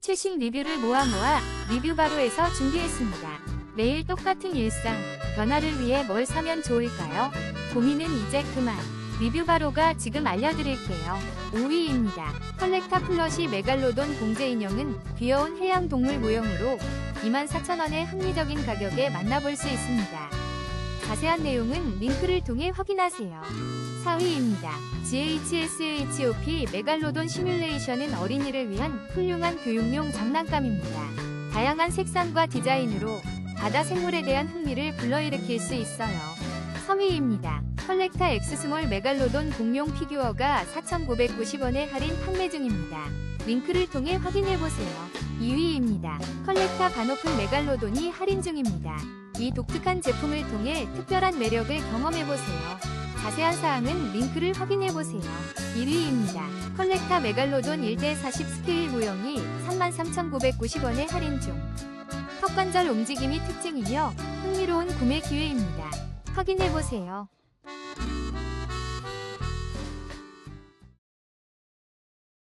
최신 리뷰를 모아 모아 리뷰 바로에서 준비했습니다. 매일 똑같은 일상, 변화를 위해 뭘 사면 좋을까요? 고민은 이제 그만. 리뷰 바로가 지금 알려드릴게요. 5위입니다. 컬렉타 플러시 메갈로돈 봉제 인형은 귀여운 해양 동물 모형으로 24,000원의 합리적인 가격에 만나볼 수 있습니다. 자세한 내용은 링크를 통해 확인하세요. 4위입니다. GHSHOP 메갈로돈 시뮬레이션은 어린이를 위한 훌륭한 교육용 장난감입니다. 다양한 색상과 디자인으로 바다 생물에 대한 흥미를 불러일으킬 수 있어요. 3위입니다. 컬렉타 엑스스몰 메갈로돈 공룡 피규어가 4,990원에 할인 판매 중입니다. 링크를 통해 확인해보세요. 2위입니다. 컬렉타 반오픈 메갈로돈이 할인 중입니다. 이 독특한 제품을 통해 특별한 매력을 경험해보세요. 자세한 사항은 링크를 확인해보세요. 1위입니다. 컬렉타 메갈로돈 1대40 스케일 모형이 33,990원에 할인 중. 턱관절 움직임이 특징이며 흥미로운 구매 기회입니다. 확인해보세요.